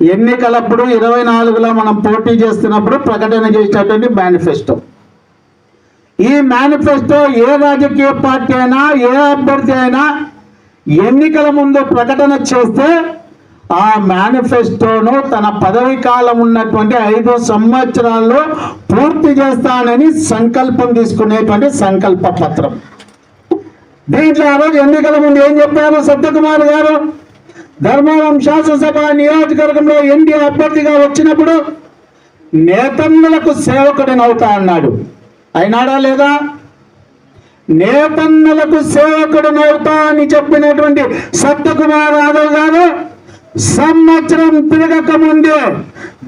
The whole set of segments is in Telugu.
ఎన్నికలప్పుడు ఇరవై నాలుగులో మనం పోటీ చేస్తున్నప్పుడు ప్రకటన చేసినటువంటి మేనిఫెస్టో. ఈ మేనిఫెస్టో ఏ రాజకీయ పార్టీ అయినా ఏ అభ్యర్థి అయినా ఎన్నికల ముందు ప్రకటన చేస్తే ఆ మేనిఫెస్టోను తన పదవి కాలం ఉన్నటువంటి ఐదు సంవత్సరాల్లో పూర్తి చేస్తానని సంకల్పం తీసుకునేటువంటి సంకల్ప పత్రం. దీంట్లో ఆ రోజు ఎన్నికల ముందు ఏం చెప్పారు సత్యకుమార్ గారు? ధర్మవరం శాసనసభ నియోజకవర్గంలో ఎన్డీ అభ్యర్థిగా వచ్చినప్పుడు నేతన్నలకు సేవకుడిని అవుతా అన్నాడు. అయినాడా లేదా? నేతన్నలకు సేవకుడిని అవుతా అని చెప్పినటువంటి సత్యకుమార్ యాదవ్ గారు సంవత్సరం తిరగక ముందే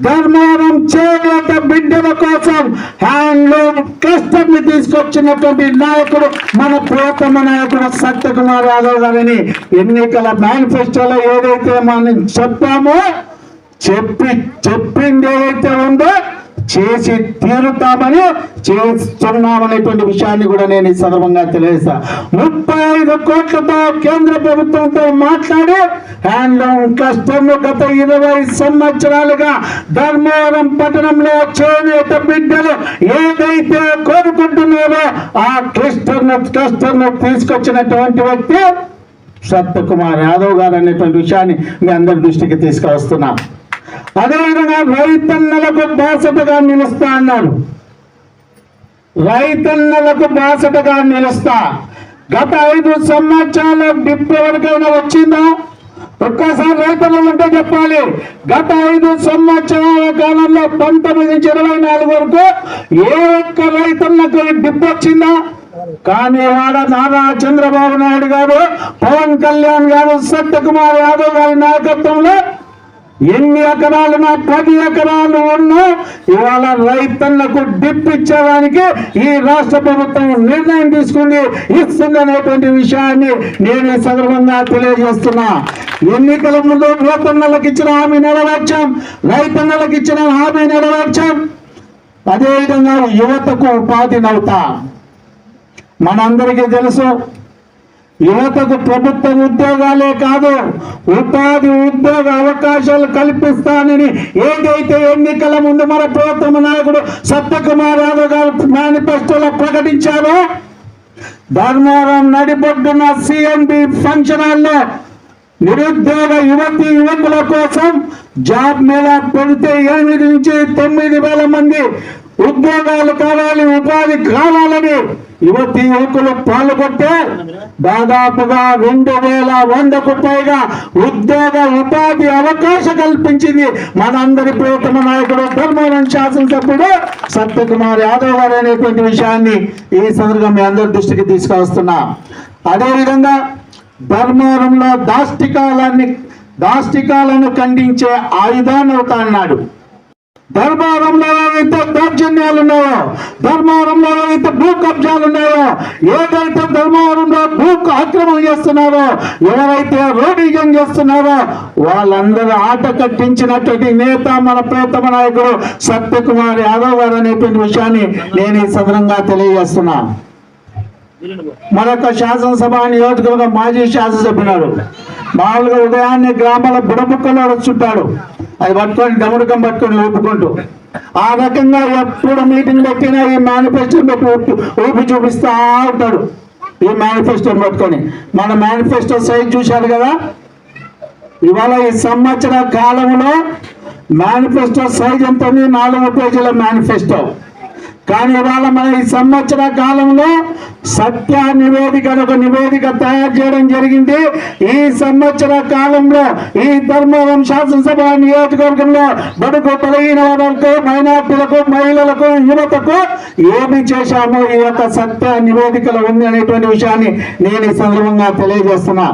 ధర్మవరం చేనేత బిడ్డల కోసం హ్యాండ్లూమ్ క్లస్టర్ని తీసుకొచ్చినటువంటి నాయకుడు మన ప్రియతమ నాయకుడు సత్యకుమార్ యాదవ్ గారిని ఎన్నికల మేనిఫెస్టోలో ఏదైతే మనం చెప్పామో చెప్పి చెప్పింది ఏదైతే ఉందో చేసి తీరుతామని చేస్తున్నామనేటువంటి విషయాన్ని కూడా నేను ఈ సందర్భంగా తెలియజేస్తా. ముప్పై ఐదు కోట్లతో కేంద్ర ప్రభుత్వంతో మాట్లాడి హ్యాండ్లూమ్ క్లస్టర్ గత ఇరవై సంవత్సరాలుగా ధర్మవరం పట్టణంలో చేనేత బిడ్డలు ఏదైతే కోరుకుంటున్నారో ఆ క్లస్టర్ క్లస్టర్ను తీసుకొచ్చినటువంటి వ్యక్తి సత్యకుమార్ యాదవ్ గారు అనేటువంటి విషయాన్ని మీ అందరి దృష్టికి తీసుకువస్తున్నా. అదేవిధంగా రైతన్నలకు బాసటగా నిలుస్తా అన్నాడు. రైతన్నలకు బాసటగా నిలుస్తా. గత ఐదు సంవత్సరాల డిప్ ఎవరికైనా వచ్చిందా? ఒక్కసారి రైతులు అంటే చెప్పాలి. గత ఐదు సంవత్సరాల కాలంలో పంతొమ్మిది నుంచి ఇరవై నాలుగు వరకు ఏ ఒక్క రైతులకు డిప్ వచ్చిందా? కానీ వాడ నారా చంద్రబాబు నాయుడు గారు పవన్ కళ్యాణ్ గారు సత్యకుమార్ యాదవ్ గారి నాయకత్వంలో ఎన్ని ఎకరాలు నా పది ఎకరాలు ఉన్నా ఇవాళ రైతన్నకు డిప్ ఇచ్చేదానికి ఈ రాష్ట్ర ప్రభుత్వం నిర్ణయం తీసుకుంది ఇస్తుంది విషయాన్ని నేను ఈ సందర్భంగా తెలియజేస్తున్నా. ఎన్నికల ముందు రైతన్నలకు ఇచ్చిన హామీ నెరవేర్చాం రైతన్నలకు ఇచ్చిన హామీ నెరవేర్చాం. అదేవిధంగా యువతకు ఉపాధి నవ్వుతా. మనందరికీ తెలుసు యువతకు ప్రభుత్వ ఉద్యోగాలే కాదు ఉపాధి ఉద్యోగ అవకాశాలు కల్పిస్తానని ఏదైతే ఎన్నికల ముందు మన ప్రభుత్వ నాయకుడు సత్యకుమార్ యాదవ్ గారు మేనిఫెస్టోలో ప్రకటించారో ధర్మారం నడిబొడ్డున సిఎంబి ఫంక్షన్ హాల్లో నిరుద్యోగ యువతి యువకుల కోసం జాబ్ మేళా పెడితే ఎనిమిది నుంచి తొమ్మిది వేల మంది ఉద్యోగాలు కావాలి ఉపాధి కావాలని యువతి యువకులు పాల్గొంటే దాదాపుగా రెండు వేల వందకు పైగా ఉద్యోగ ఉపాధి అవకాశం కల్పించింది మనందరి ప్రియతమ నాయకుడు ధర్మవరం శాసనసభ్యుడు సత్యకుమార్ యాదవ్ గారు అనేటువంటి విషయాన్ని ఈ సందర్భంగా మీ అందరి దృష్టికి తీసుకొస్తున్నా అదేవిధంగా ధర్మవరంలో దాష్టికాలాన్ని దాష్టికాలను ఖండించే ఆయుధాన్ని అవుతా అన్నాడు. ధర్మవరంలో ఏదైతే దౌర్జన్యాలు ఉన్నాయో ధర్మవరంలో ఏదైతే భూ కబ్జాలు ఉన్నాయో ఏదైతే ధర్మవరంలో భూ అక్రమం చేస్తున్నారో ఎవరైతే రోడీజం చేస్తున్నారో వాళ్ళందరూ ఆట కట్టించినటువంటి నేత మన ప్రియతమ నాయకుడు సత్యకుమార్ యాదవ్ గారు అనేటువంటి విషయాన్ని నేను ఈ సదనంగా తెలియజేస్తున్నా. మరొక శాసనసభ నియోజకవర్గం మాజీ శాసనసభ్యుడు. మామూలుగా ఉదయాన్నే గ్రామాల బుడబుక్కలో వచ్చుంటాడు అది పట్టుకొని డముడుకం పట్టుకొని ఊపుకుంటూ. ఆ రకంగా ఎప్పుడు మీటింగ్ పెట్టినా ఈ మేనిఫెస్టో పెట్టి ఊపి ఊపి చూపిస్తా ఉంటాడు. ఈ మేనిఫెస్టోని పట్టుకొని. మన మేనిఫెస్టో సైజ్ చూశారు కదా? ఇవాళ ఈ సంవత్సర కాలంలో మేనిఫెస్టో సైజ్ ఎంత నాలుగు పేజీల మేనిఫెస్టో. కానీ ఇవాళ మన ఈ సంవత్సర కాలంలో సత్య నివేదిక ఒక నివేదిక తయారు చేయడం జరిగింది. ఈ సంవత్సర కాలంలో ఈ ధర్మవరం శాసనసభ నియోజకవర్గంలో బడుగు బలహీన వర్గాలకు మైనార్టీలకు మహిళలకు యువతకు ఏమి చేశామో ఈ యొక్క సత్య నివేదికలో ఉంది అనేటువంటి విషయాన్ని నేను ఈ సందర్భంగా తెలియజేస్తున్నా.